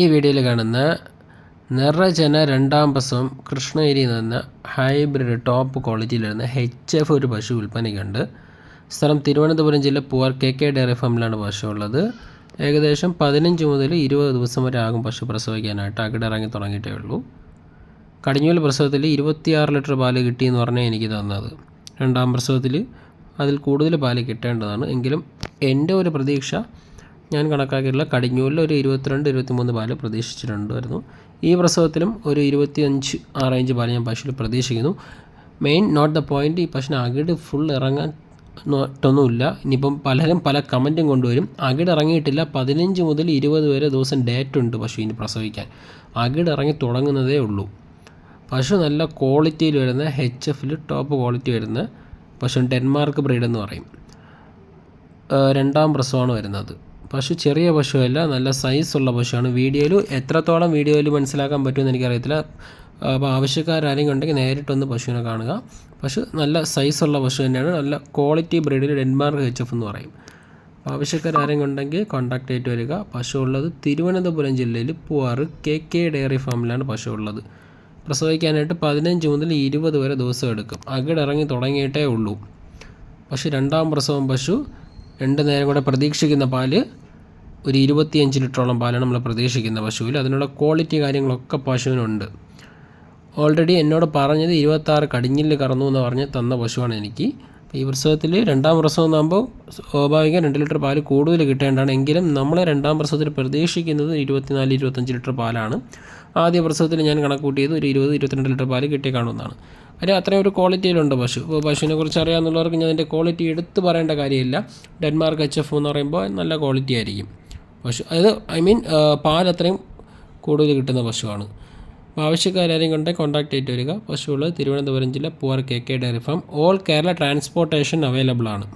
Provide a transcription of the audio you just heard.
ഈ വീഡിയോയിൽ കാണുന്ന നിറജന രണ്ടാം പ്രസവം കൃഷ്ണഗിരിയിൽ നിന്ന് ഹൈബ്രിഡ് ടോപ്പ് ക്വാളിറ്റിയിൽ വരുന്ന എച്ച് എഫ് ഒരു പശു വിൽപ്പനയ്ക്കുണ്ട്. സ്ഥലം തിരുവനന്തപുരം ജില്ല പൂവാർ കെ കെ ഡയറി ഫാമിലാണ് പശു ഉള്ളത് ഏകദേശം പതിനഞ്ച് മുതൽ ഇരുപത് ദിവസം വരെ ആകും പശു പ്രസവിക്കാനായിട്ട് അകിടിറങ്ങി തുടങ്ങിയിട്ടേ ഉള്ളൂ. കടിഞ്ഞൂൽ പ്രസവത്തിൽ ഇരുപത്തിയാറ് ലിറ്റർ പാൽ കിട്ടിയെന്ന് പറഞ്ഞാൽ എനിക്ക് തന്നത്. രണ്ടാം പ്രസവത്തിൽ അതിൽ കൂടുതൽ പാൽ കിട്ടേണ്ടതാണ്. എങ്കിലും എന്റെ ഒരു പ്രതീക്ഷ ഞാൻ കണക്കാക്കിയിട്ടുള്ള കടിഞ്ഞൂലിൽ ഒരു ഇരുപത്തിരണ്ട് ഇരുപത്തിമൂന്ന് പാൽ പ്രതീക്ഷിച്ചിട്ടുണ്ടായിരുന്നു. ഈ പ്രസവത്തിലും ഒരു ഇരുപത്തിയഞ്ച് ആ റേഞ്ച് പാൽ ഞാൻ പശുവിൽ പ്രതീക്ഷിക്കുന്നു. മെയിൻ നോട്ട് ദ പോയിന്റ് ഈ പശുവിന് അകിട് ഫുൾ ഇറങ്ങാൻ ട്ടൊന്നുമില്ല. ഇനിയിപ്പം പലരും പല കമന്റും കൊണ്ടുവരും. അകിട് ഇറങ്ങിയിട്ടില്ല. പതിനഞ്ച് മുതൽ ഇരുപത് വരെ ദിവസം ഡേറ്റ് ഉണ്ട് പശുവിന് പ്രസവിക്കാൻ. അകിട് ഇറങ്ങി തുടങ്ങുന്നതേ ഉള്ളൂ. പശു നല്ല ക്വാളിറ്റിയിൽ വരുന്ന എച്ച് എഫിൽ ടോപ്പ് ക്വാളിറ്റി വരുന്ന പശു ഡെൻമാർക്ക് ബ്രീഡ് എന്ന് പറയും. രണ്ടാം പ്രസവമാണ് വരുന്നത്. പശു ചെറിയ പശുവല്ല നല്ല സൈസുള്ള പശുവാണ്. വീഡിയോയിൽ എത്രത്തോളം വീഡിയോയിൽ മനസ്സിലാക്കാൻ പറ്റുമെന്ന് എനിക്കറിയത്തില്ല. അപ്പോൾ ആവശ്യക്കാരെങ്കിലും ഉണ്ടെങ്കിൽ നേരിട്ടൊന്ന് പശുവിനെ കാണുക. പശു നല്ല സൈസുള്ള പശു തന്നെയാണ്. നല്ല ക്വാളിറ്റി ബ്രീഡിൽ ഡെൻമാർക്ക് എച്ച് എഫ് എന്ന് പറയും. ആവശ്യക്കാരെങ്കിലും ഉണ്ടെങ്കിൽ കോൺടാക്ട് ചെയ്തിട്ട് വരിക. പശു ഉള്ളത് തിരുവനന്തപുരം ജില്ലയിൽ പൂവാറ് കെ കെ ഡയറി ഫാമിലാണ് പശു ഉള്ളത്. പ്രസവിക്കാനായിട്ട് പതിനഞ്ച് മുതൽ ഇരുപത് വരെ ദിവസം എടുക്കും. അകിടിറങ്ങി തുടങ്ങിയിട്ടേ ഉള്ളൂ. പശു രണ്ടാം പ്രസവം പശു. രണ്ട് നേരം കൂടെ പ്രതീക്ഷിക്കുന്ന പാൽ ഒരു ഇരുപത്തിയഞ്ച് ലിറ്ററോളം പാലാണ് നമ്മൾ പ്രതീക്ഷിക്കുന്ന പശുവിൽ. അതിനുള്ള ക്വാളിറ്റി കാര്യങ്ങളൊക്കെ പശുവിനുണ്ട്. ഓൾറെഡി എന്നോട് പറഞ്ഞത് ഇരുപത്താറ് കടിഞ്ഞിൽ കറന്നു എന്ന് പറഞ്ഞ് തന്ന പശുവാണ് എനിക്ക്. ഈ പ്രസവത്തിൽ രണ്ടാം പ്രസവം എന്നാകുമ്പോൾ സ്വാഭാവികം രണ്ട് ലിറ്റർ പാൽ കൂടുതൽ കിട്ടേണ്ടതാണ്. എങ്കിലും നമ്മൾ രണ്ടാം പ്രസവത്തിൽ പ്രതീക്ഷിക്കുന്നത് ഇരുപത്തിനാല് ഇരുപത്തഞ്ച് ലിറ്റർ പാലാണ്. ആദ്യ പ്രസവത്തിൽ ഞാൻ കണക്ക് കൂട്ടിയത് ഒരു ഇരുപത് ഇരുപത്തിരണ്ട് ലിറ്റർ പാൽ കിട്ടി കാണുന്നതാണ്. അതിൽ അത്രയും ഒരു ക്വാളിറ്റിയിലുണ്ട് പശു. ഇപ്പോൾ പശുവിനെ കുറിച്ച് അറിയാമെന്നുള്ളവർക്ക് ഞാൻ അതിന്റെ ക്വാളിറ്റി എടുത്ത് പറയേണ്ട കാര്യമില്ല. ഡെൻമാർക്ക് എച്ച് എഫ് എന്ന് പറയുമ്പോൾ നല്ല ക്വാളിറ്റി ആയിരിക്കും. പശു അതായത് ഐ മീൻ പാൽ അത്രയും കൂടുതൽ കിട്ടുന്ന പശുവാണ്. അപ്പോൾ ആവശ്യക്കാരെയും കൊണ്ട് കോൺടാക്ട് ചെയ്തിട്ട് വരിക. പശുവുള്ളത് തിരുവനന്തപുരം ജില്ല Poovar K K dairy farm. All Kerala transportation available ആണ്.